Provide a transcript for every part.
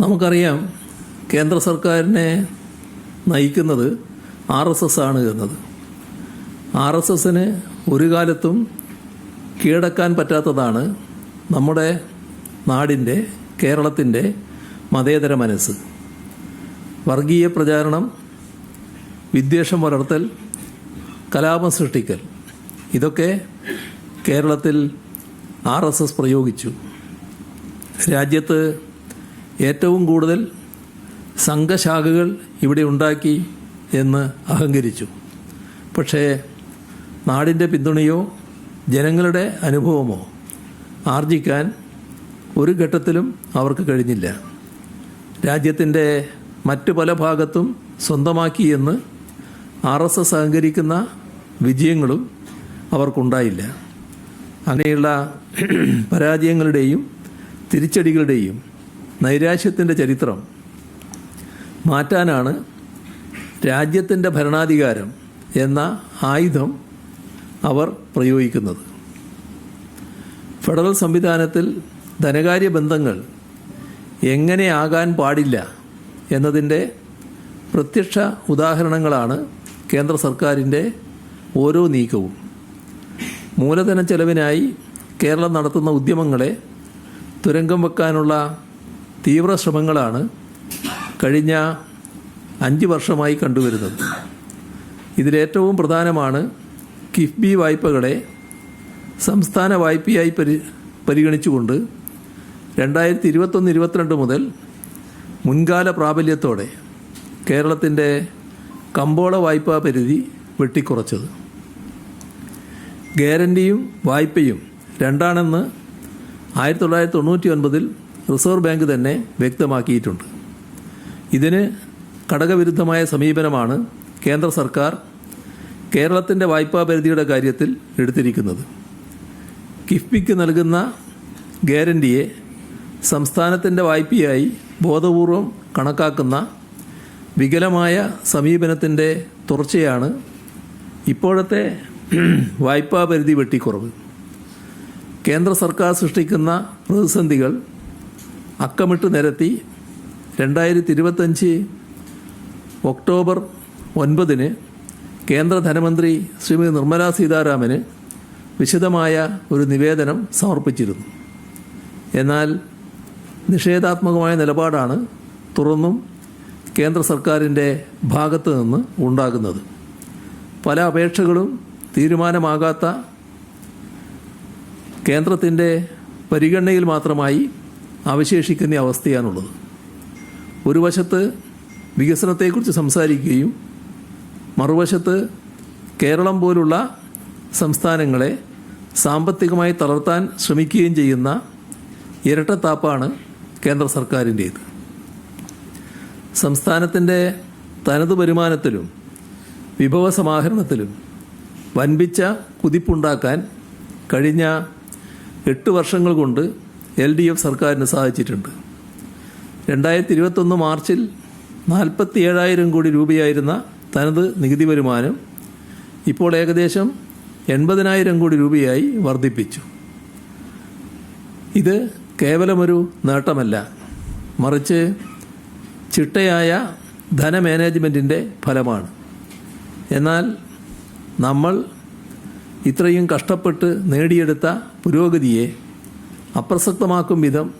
നമുക്കറിയാം കേന്ദ്ര സർക്കാരിനെ നയിക്കുന്നത് ആർ എസ് എസ് ആണ് എന്നത്. ആർ എസ് എസിന് ഒരു കാലത്തും കീഴടക്കാൻ പറ്റാത്തതാണ് നമ്മുടെ നാടിന്റെ കേരളത്തിന്റെ മതേതര മനസ്സ്. വർഗീയ പ്രചാരണം വിദ്വേഷം വളർത്തൽ കലാപം സൃഷ്ടിക്കൽ ഇതൊക്കെ കേരളത്തിൽ ആർ എസ് എസ് പ്രയോഗിച്ചു. രാജ്യത്ത് ഏറ്റവും കൂടുതൽ സംഘശാഖകൾ ഇവിടെ ഉണ്ടാക്കി എന്ന് അഹങ്കരിച്ചു. പക്ഷേ നാടിന്റെ പിന്തുണയോ ജനങ്ങളുടെ അനുഭവമോ ആർജിക്കാൻ ഒരു ഘട്ടത്തിലും അവർക്ക് കഴിഞ്ഞില്ല. രാജ്യത്തിന്റെ മറ്റു പല ഭാഗത്തും സ്വന്തമാക്കി എന്ന് ആർ എസ് എസ് അഹങ്കരിക്കുന്ന വിജയങ്ങളും അവർക്കുണ്ടായില്ല. അങ്ങനെയുള്ള പരാജയങ്ങളുടെയും തിരിച്ചടികളുടെയും നൈരാശ്യത്തിന്റെ ചരിത്രം മാറ്റാനാണ് രാജ്യത്തിന്റെ ഭരണാധികാരം എന്ന ആയുധം അവർ പ്രയോഗിക്കുന്നത്. ഫെഡറൽ സംവിധാനത്തിൽ ധനകാര്യ ബന്ധങ്ങൾ എങ്ങനെയാകാൻ പാടില്ല എന്നതിന്റെ പ്രത്യക്ഷ ഉദാഹരണങ്ങളാണ് കേന്ദ്ര സർക്കാരിന്റെ ഓരോ നീക്കവും. മൂലധന ചെലവിനായി കേരളം നടത്തുന്ന ഉദ്യമങ്ങളെ തുരങ്കം വെക്കാനുള്ള തീവ്ര ശ്രമങ്ങളാണ് കഴിഞ്ഞ അഞ്ച് വർഷമായി കണ്ടുവരുന്നത്. ഇതിലേറ്റവും പ്രധാനമാണ് കിഫ്ബി വായ്പകളെ സംസ്ഥാന വായ്പയായി പരി പരിഗണിച്ചുകൊണ്ട് രണ്ടായിരത്തി ഇരുപത്തൊന്ന് ഇരുപത്തിരണ്ട് മുതൽ മുൻകാല പ്രാബല്യത്തോടെ കേരളത്തിന്റെ കമ്പോള വായ്പാ പരിധി വെട്ടിക്കുറച്ചത്. ഗ്യാരണ്ടിയും വായ്പയും രണ്ടാണെന്ന് ആയിരത്തി തൊള്ളായിരത്തി തൊണ്ണൂറ്റി ഒൻപതിൽ റിസർവ് ബാങ്ക് തന്നെ വ്യക്തമാക്കിയിട്ടുണ്ട്. ഇതിന് ഘടകവിരുദ്ധമായ സമീപനമാണ് കേന്ദ്ര സർക്കാർ കേരളത്തിന്റെ വായ്പാ പരിധിയുടെ കാര്യത്തിൽ എടുത്തിരിക്കുന്നത്. കിഫ്ബിക്ക് നൽകുന്ന ഗ്യാരണ്ടിയെ സംസ്ഥാനത്തിന്റെ വായ്പയായി ബോധപൂർവം കണക്കാക്കുന്ന വികലമായ സമീപനത്തിന്റെ തുടർച്ചയാണ് ഇപ്പോഴത്തെ വായ്പാ പരിധി വെട്ടിക്കുറവ്. കേന്ദ്ര സർക്കാർ സൃഷ്ടിക്കുന്ന പ്രതിസന്ധികൾ അക്കമിട്ട് നിരത്തി രണ്ടായിരത്തി ഇരുപത്തഞ്ച് ഒക്ടോബർ ഒൻപതിന് കേന്ദ്ര ധനമന്ത്രി ശ്രീമതി നിർമ്മലാ സീതാരാമന് വിശദമായ ഒരു നിവേദനം സമർപ്പിച്ചിരുന്നു. എന്നാൽ നിഷേധാത്മകമായ നിലപാടാണ് തുറന്നും കേന്ദ്ര സർക്കാരിന്റെ ഭാഗത്ത് നിന്ന് ഉണ്ടാകുന്നത്. പല അപേക്ഷകളും തീരുമാനമാകാത്ത കേന്ദ്രത്തിന്റെ പരിഗണനയിൽ മാത്രമായി അവശേഷിക്കുന്ന അവസ്ഥയാണുള്ളത്. ഒരു വശത്ത് വികസനത്തെക്കുറിച്ച് സംസാരിക്കുകയും മറുവശത്ത് കേരളം പോലുള്ള സംസ്ഥാനങ്ങളെ സാമ്പത്തികമായി തളർത്താൻ ശ്രമിക്കുകയും ചെയ്യുന്ന ഇരട്ടത്താപ്പാണ് കേന്ദ്ര സർക്കാരിന്റേത്. സംസ്ഥാനത്തിന്റെ തനത് വരുമാനത്തിലും വിഭവ സമാഹരണത്തിലും വൻപിച്ച കുതിപ്പുണ്ടാക്കാൻ കഴിഞ്ഞ എട്ട് വർഷങ്ങൾ കൊണ്ട് എൽ ഡി എഫ് സർക്കാരിന് സാധിച്ചിട്ടുണ്ട് രണ്ടായിരത്തി ഇരുപത്തൊന്ന് മാർച്ചിൽ നാൽപ്പത്തി ഏഴായിരം കോടി രൂപയായിരുന്ന തനത് നികുതി വരുമാനം ഇപ്പോൾ ഏകദേശം എൺപതിനായിരം കോടി രൂപയായി വർദ്ധിപ്പിച്ചു. ഇത് കേവലമൊരു നേട്ടമല്ല. മറിച്ച് ചിട്ടയായ ധനമാനേജ്മെന്റിന്റെ ഫലമാണ്. എന്നാൽ നമ്മൾ ഇത്രയും കഷ്ടപ്പെട്ട് നേടിയെടുത്ത പുരോഗതിയെ അപ്രസക്തമാക്കും വിധം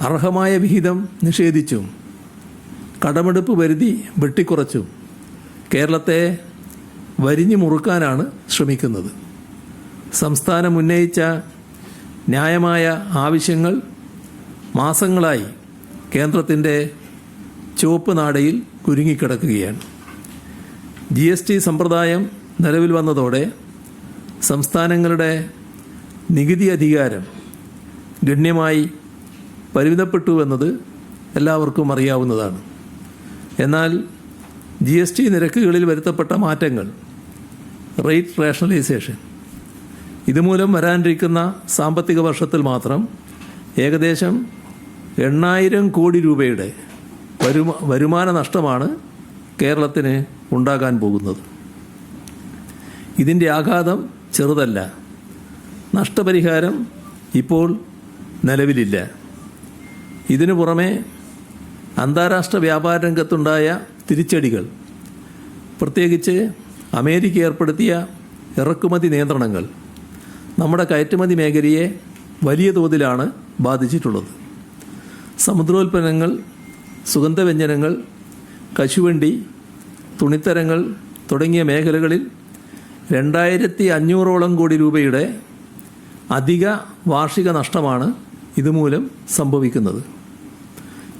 അർഹമായ വിഹിതം നിഷേധിച്ചും കടമെടുപ്പ് പരിധി വെട്ടിക്കുറച്ചും കേരളത്തെ വരിഞ്ഞു മുറുക്കാനാണ് ശ്രമിക്കുന്നത്. സംസ്ഥാനം ഉന്നയിച്ച ന്യായമായ ആവശ്യങ്ങൾ മാസങ്ങളായി കേന്ദ്രത്തിന്റെ ചുവപ്പ് നാടയിൽ കുരുങ്ങിക്കിടക്കുകയാണ്. ജി എസ് ടി സമ്പ്രദായം നിലവിൽ വന്നതോടെ സംസ്ഥാനങ്ങളുടെ നികുതി അധികാരം ഗണ്യമായി പരിമിതപ്പെട്ടു എന്നത് എല്ലാവർക്കും അറിയാവുന്നതാണ്. എന്നാൽ ജി എസ് ടി നിരക്കുകളിൽ വരുത്തപ്പെട്ട മാറ്റങ്ങൾ റേറ്റ് റേഷണലൈസേഷൻ ഇതുമൂലം വരാനിരിക്കുന്ന സാമ്പത്തിക വർഷത്തിൽ മാത്രം ഏകദേശം എണ്ണായിരം കോടി രൂപയുടെ വരുമാ വരുമാന നഷ്ടമാണ് കേരളത്തിന് ഉണ്ടാകാൻ പോകുന്നത്. ഇതിന്റെ ആഘാതം ചെറുതല്ല. നഷ്ടപരിഹാരം ഇപ്പോൾ നിലവിലില്ല. ഇതിനു പുറമെ അന്താരാഷ്ട്ര വ്യാപാര രംഗത്തുണ്ടായ തിരിച്ചടികൾ പ്രത്യേകിച്ച് അമേരിക്ക ഏർപ്പെടുത്തിയ ഇറക്കുമതി നിയന്ത്രണങ്ങൾ നമ്മുടെ കയറ്റുമതി മേഖലയെ വലിയ തോതിലാണ് ബാധിച്ചിട്ടുള്ളത്. സമുദ്രോൽപ്പന്നങ്ങൾ സുഗന്ധവ്യഞ്ജനങ്ങൾ കശുവണ്ടി തുണിത്തരങ്ങൾ തുടങ്ങിയ മേഖലകളിൽ രണ്ടായിരത്തി അഞ്ഞൂറോളം കോടി രൂപയുടെ അധിക വാർഷിക നഷ്ടമാണ് ഇതുമൂലം സംഭവിക്കുന്നത്.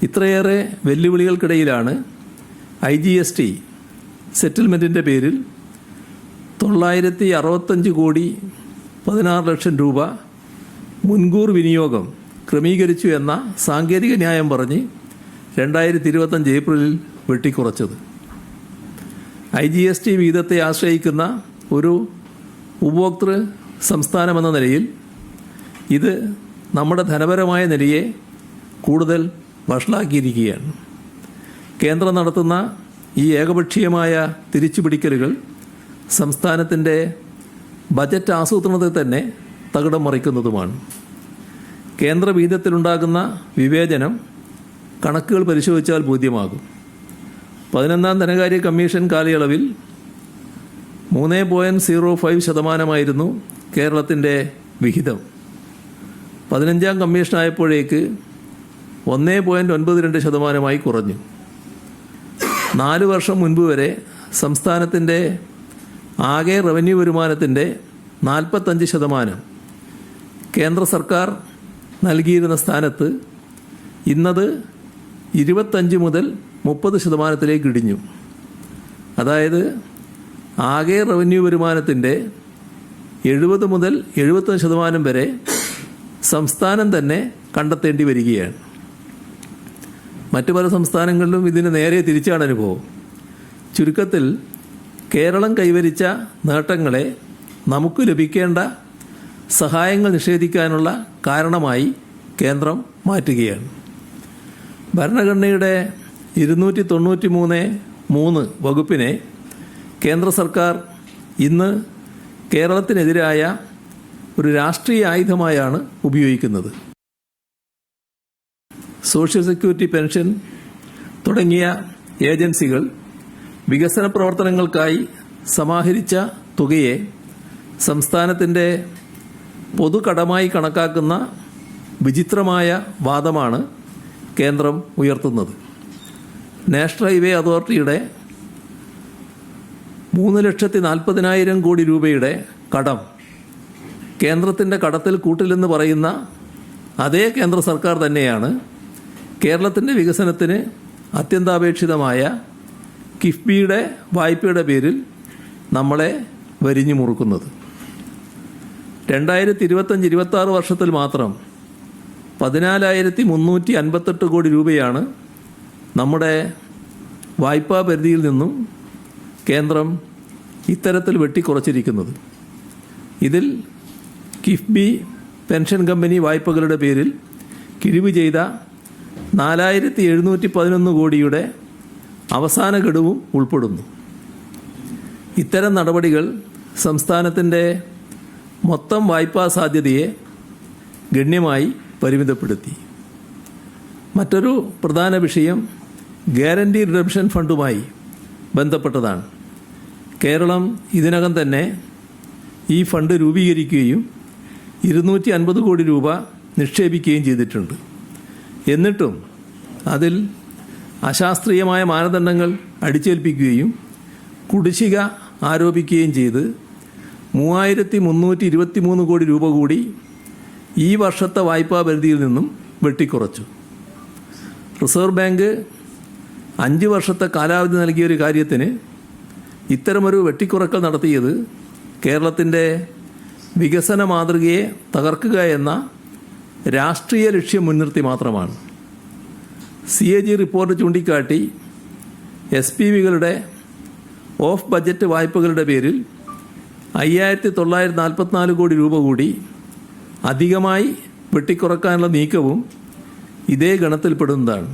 ഇത്രയേറെ വെല്ലുവിളികൾക്കിടയിലാണ് ഐ ജി എസ് ടി സെറ്റിൽമെന്റിന്റെ പേരിൽ തൊള്ളായിരത്തി അറുപത്തഞ്ച് കോടി പതിനാറ് ലക്ഷം രൂപ മുൻകൂർ വിനിയോഗം ക്രമീകരിച്ചു എന്ന സാങ്കേതിക ന്യായം പറഞ്ഞ് രണ്ടായിരത്തി ഇരുപത്തഞ്ച് ഏപ്രിലിൽ വെട്ടിക്കുറച്ചത്. ഐ ജി എസ് ടി വിഹിതത്തെ ആശ്രയിക്കുന്ന ഒരു ഉപഭോക്തൃ സംസ്ഥാനമെന്ന നിലയിൽ ഇത് നമ്മുടെ ധനപരമായ നിലയെ കൂടുതൽ വഷളാക്കിയിരിക്കുകയാണ്. കേന്ദ്രം നടത്തുന്ന ഈ ഏകപക്ഷീയമായ തിരിച്ചുപിടിക്കലുകൾ സംസ്ഥാനത്തിന്റെ ബജറ്റ് ആസൂത്രണത്തെ തന്നെ തകിടം മറിക്കുന്നതുമാണ്. കേന്ദ്ര വിഹിതത്തിലുണ്ടാകുന്ന വിവേചനം കണക്കുകൾ പരിശോധിച്ചാൽ ബോധ്യമാകും. പതിനൊന്നാം ധനകാര്യ കമ്മീഷൻ കാലയളവിൽ മൂന്ന് പോയിന്റ് സീറോ ഫൈവ് ശതമാനമായിരുന്നു കേരളത്തിന്റെ വിഹിതം. പതിനഞ്ചാം കമ്മീഷനായപ്പോഴേക്ക് ഒന്നേ പോയിന്റ് ഒൻപത് രണ്ട് ശതമാനമായി കുറഞ്ഞു. നാല് വർഷം മുൻപ് വരെ സംസ്ഥാനത്തിന്റെ ആകെ റവന്യൂ വരുമാനത്തിന്റെ നാൽപ്പത്തഞ്ച് ശതമാനം കേന്ദ്ര സർക്കാർ നൽകിയിരുന്ന സ്ഥാനത്ത് ഇന്നത് ഇരുപത്തഞ്ച് മുതൽ മുപ്പത് ശതമാനത്തിലേക്ക് ഇടിഞ്ഞു. അതായത് ആകെ റവന്യൂ വരുമാനത്തിന്റെ എഴുപത് മുതൽ എഴുപത്തഞ്ച് ശതമാനം വരെ സംസ്ഥാനം തന്നെ കണ്ടെത്തേണ്ടി വരികയാണ്. മറ്റു പല സംസ്ഥാനങ്ങളിലും ഇതിന് നേരെ തിരിച്ചാണ് അനുഭവം. ചുരുക്കത്തിൽ കേരളം കൈവരിച്ച നേട്ടങ്ങളെ നമുക്ക് ലഭിക്കേണ്ട സഹായങ്ങൾ നിഷേധിക്കാനുള്ള കാരണമായി കേന്ദ്രം മാറ്റുകയാണ്. ഭരണഘടനയുടെ ഇരുന്നൂറ്റി തൊണ്ണൂറ്റി മൂന്ന് മൂന്ന് വകുപ്പിനെ കേന്ദ്ര സർക്കാർ ഇന്ന് കേരളത്തിനെതിരായ ഒരു രാഷ്ട്രീയ ആയുധമായാണ് ഉപയോഗിക്കുന്നത്. സോഷ്യൽ സെക്യൂരിറ്റി പെൻഷൻ തുടങ്ങിയ ഏജൻസികൾ വികസന പ്രവർത്തനങ്ങൾക്കായി സമാഹരിച്ച തുകയെ സംസ്ഥാനത്തിന്റെ പൊതുകടമായി കണക്കാക്കുന്ന വിചിത്രമായ വാദമാണ് കേന്ദ്രം ഉയർത്തുന്നത്. നാഷണൽ ഹൈവേ അതോറിറ്റിയുടെ മൂന്ന് ലക്ഷത്തി നാൽപ്പതിനായിരം കോടി രൂപയുടെ കടം കേന്ദ്രത്തിന്റെ കടത്തിൽ കൂട്ടില്ലെന്ന് പറയുന്ന അതേ കേന്ദ്ര സർക്കാർ തന്നെയാണ് കേരളത്തിന്റെ വികസനത്തിന് അത്യന്താപേക്ഷിതമായ കിഫ്ബിയുടെ വായ്പയുടെ പേരിൽ നമ്മളെ വരിഞ്ഞു മുറുക്കുന്നത്. രണ്ടായിരത്തി ഇരുപത്തഞ്ച് ഇരുപത്താറ് വർഷത്തിൽ മാത്രം പതിനാലായിരത്തി മുന്നൂറ്റി അൻപത്തെട്ട് കോടി രൂപയാണ് നമ്മുടെ വായ്പാ പരിധിയിൽ നിന്നും കേന്ദ്രം ഇത്തരത്തിൽ വെട്ടിക്കുറച്ചിരിക്കുന്നത്. ഇതിൽ കിഫ്ബി പെൻഷൻ കമ്പനി വായ്പകളുടെ പേരിൽ കിഴിവ് ചെയ്ത നാലായിരത്തി എഴുന്നൂറ്റി പതിനൊന്ന് കോടിയുടെ അവസാന ഘടുവും ഉൾപ്പെടുന്നു. ഇത്തരം നടപടികൾ സംസ്ഥാനത്തിന്റെ മൊത്തം വായ്പാ സാധ്യതയെ ഗണ്യമായി പരിമിതപ്പെടുത്തി. മറ്റൊരു പ്രധാന വിഷയം ഗ്യാരണ്ടി റിഡംഷൻ ഫണ്ടുമായി ബന്ധപ്പെട്ടതാണ്. കേരളം ഇതിനകം തന്നെ ഈ ഫണ്ട് രൂപീകരിക്കുകയും ഇരുന്നൂറ്റി അൻപത് കോടി രൂപ നിക്ഷേപിക്കുകയും ചെയ്തിട്ടുണ്ട്. എന്നിട്ടും അതിൽ അശാസ്ത്രീയമായ മാനദണ്ഡങ്ങൾ അടിച്ചേൽപ്പിക്കുകയും കുടിശ്ശിക ആരോപിക്കുകയും ചെയ്ത് മൂവായിരത്തി മുന്നൂറ്റി ഇരുപത്തി മൂന്ന് കോടി രൂപ കൂടി ഈ വർഷത്തെ വായ്പാ പരിധിയിൽ നിന്നും വെട്ടിക്കുറച്ചു. റിസർവ് ബാങ്ക് അഞ്ച് വർഷത്തെ കാലാവധി നൽകിയ ഒരു കാര്യത്തിന് ഇത്തരമൊരു വെട്ടിക്കുറക്കൽ നടത്തിയത് കേരളത്തിന്റെ വികസന മാതൃകയെ തകർക്കുക എന്ന രാഷ്ട്രീയ ലക്ഷ്യം മുൻനിർത്തി മാത്രമാണ്. സി എ ജി റിപ്പോർട്ട് ചൂണ്ടിക്കാട്ടി എസ് പി വികളുടെ ഓഫ് ബജറ്റ് വായ്പകളുടെ പേരിൽ അയ്യായിരത്തി തൊള്ളായിരത്തി നാൽപ്പത്തിനാല് കോടി രൂപ കൂടി അധികമായി വെട്ടിക്കുറക്കാനുള്ള നീക്കവും ഇതേ ഗണത്തിൽപ്പെടുന്നതാണ്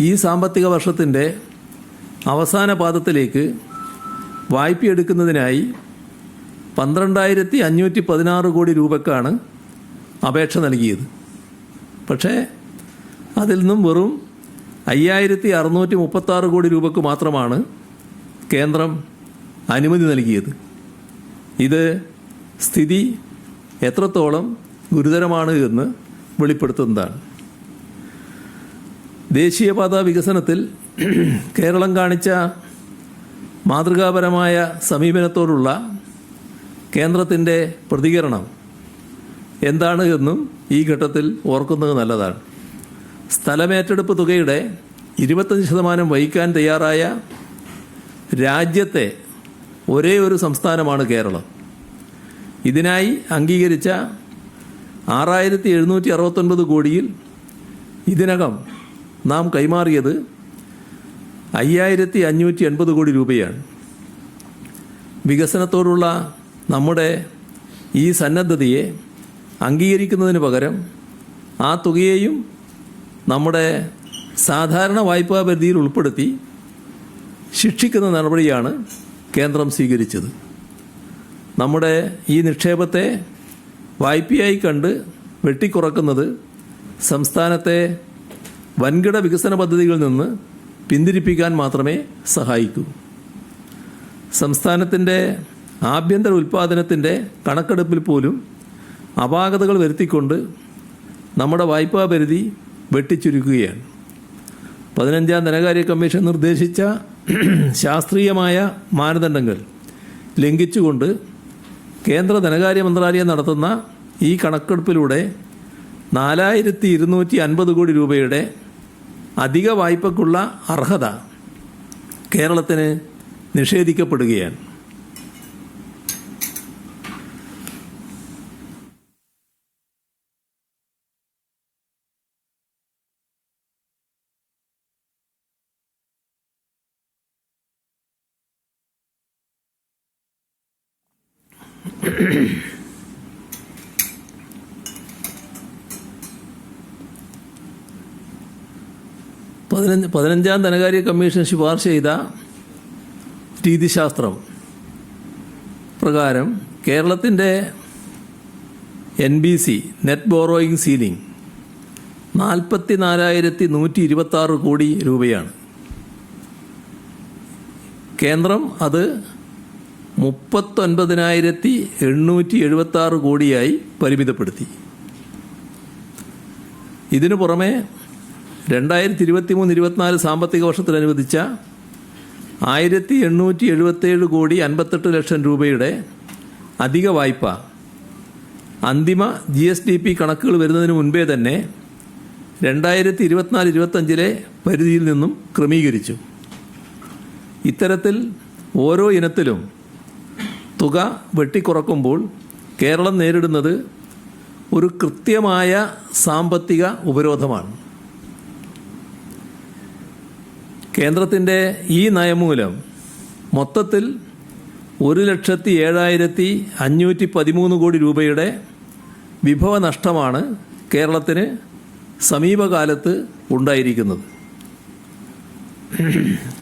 ഈ സാമ്പത്തിക വർഷത്തിന്റെ അവസാന പാദത്തിലേക്ക് വായ്പയെടുക്കുന്നതിനായി പന്ത്രണ്ടായിരത്തി അഞ്ഞൂറ്റി പതിനാറ് കോടി രൂപക്കാണ് അപേക്ഷ നൽകിയത്. പക്ഷേ അതിൽ നിന്നും വെറും അയ്യായിരത്തി അറുന്നൂറ്റി മുപ്പത്തി ആറ് കോടി രൂപക്ക് മാത്രമാണ് കേന്ദ്രം അനുമതി നൽകിയത്. ഇത് സ്ഥിതി എത്രത്തോളം ഗുരുതരമാണ് എന്ന് വെളിപ്പെടുത്തുന്നതാണ്. ദേശീയപാത വികസനത്തിൽ കേരളം കാണിച്ച മാതൃകാപരമായ സമീപനത്തോടുള്ള കേന്ദ്രത്തിന്റെ പ്രതികരണം എന്താണ് എന്നും ഈ ഘട്ടത്തിൽ ഓർക്കുന്നത് നല്ലതാണ്. സ്ഥലമേറ്റെടുപ്പ് തുകയുടെ ഇരുപത്തഞ്ച് ശതമാനം വഹിക്കാൻ തയ്യാറായ രാജ്യത്തെ ഒരേ ഒരു സംസ്ഥാനമാണ് കേരളം. ഇതിനായി അംഗീകരിച്ച ആറായിരത്തി എഴുന്നൂറ്റി അറുപത്തൊൻപത് കോടിയിൽ ഇതിനകം നാം കൈമാറിയത് അയ്യായിരത്തി അഞ്ഞൂറ്റി എൺപത് കോടി രൂപയാണ്. വികസനത്തോടുള്ള നമ്മുടെ ഈ സന്നദ്ധതയെ അംഗീകരിക്കുന്നതിന് പകരം ആ തുകയെയും നമ്മുടെ സാധാരണ വായ്പാ പരിധിയിൽ ഉൾപ്പെടുത്തി ശിക്ഷിക്കുന്ന നടപടിയാണ് കേന്ദ്രം സ്വീകരിച്ചത്. നമ്മുടെ ഈ നിക്ഷേപത്തെ വായ്പയായി കണ്ട് വെട്ടിക്കുറക്കുന്നത് സംസ്ഥാനത്തെ വൻകിട വികസന പദ്ധതികളിൽ നിന്ന് പിന്തിരിപ്പിക്കാൻ മാത്രമേ സഹായിക്കൂ. സംസ്ഥാനത്തിന്റെ ആഭ്യന്തര ഉൽപ്പാദനത്തിന്റെ കണക്കെടുപ്പിൽ പോലും അപാകതകൾ വരുത്തിക്കൊണ്ട് നമ്മുടെ വായ്പാ പരിധി വെട്ടിച്ചുരുക്കുകയാണ്. പതിനഞ്ചാം ധനകാര്യ കമ്മീഷൻ നിർദ്ദേശിച്ച ശാസ്ത്രീയമായ മാനദണ്ഡങ്ങൾ ലംഘിച്ചുകൊണ്ട് കേന്ദ്ര ധനകാര്യ മന്ത്രാലയം നടത്തുന്ന ഈ കണക്കെടുപ്പിലൂടെ നാലായിരത്തി ഇരുന്നൂറ്റി അൻപത് കോടി രൂപയുടെ അധിക വായ്പക്കുള്ള അർഹത കേരളത്തിന് നിഷേധിക്കപ്പെടുകയാണ്. പതിനഞ്ച് പതിനഞ്ചാം ധനകാര്യ കമ്മീഷൻ ശുപാർശ ചെയ്ത രീതിശാസ്ത്രം പ്രകാരം കേരളത്തിന്റെ N B C net borrowing ceiling നാൽപ്പത്തി നാലായിരത്തി നൂറ്റി ഇരുപത്തി കോടി രൂപയാണ്. കേന്ദ്രം അത് മുപ്പത്തൊൻപതിനായിരത്തി എണ്ണൂറ്റി എഴുപത്തി ആറ് കോടിയായി പരിമിതപ്പെടുത്തി. ഇതിനു പുറമെ രണ്ടായിരത്തി ഇരുപത്തി മൂന്ന് ഇരുപത്തിനാല് സാമ്പത്തിക വർഷത്തിനനുവദിച്ച ആയിരത്തി എണ്ണൂറ്റി എഴുപത്തേഴ് കോടി അൻപത്തെട്ട് ലക്ഷം രൂപയുടെ അധിക വായ്പ. അന്തിമ ജി എസ് ഡി പി കണക്കുകൾ വരുന്നതിന് മുൻപേ തന്നെ രണ്ടായിരത്തി ഇരുപത്തിനാല് ഇരുപത്തഞ്ചിലെ പരിധിയിൽ നിന്നും ക്രമീകരിച്ചു. ഇത്തരത്തിൽ ഓരോ ഇനത്തിലും തുക വെട്ടിക്കുറക്കുമ്പോൾ കേരളം നേരിടുന്നത് ഒരു കൃത്യമായ സാമ്പത്തിക ഉപരോധമാണ്. കേന്ദ്രത്തിന്റെ ഈ നയമൂലം മൊത്തത്തിൽ ഒരു ലക്ഷത്തി ഏഴായിരത്തി അഞ്ഞൂറ്റി പതിമൂന്ന് കോടി രൂപയുടെ വിഭവ നഷ്ടമാണ് കേരളത്തിന് സമീപകാലത്ത് ഉണ്ടായിരിക്കുന്നത്.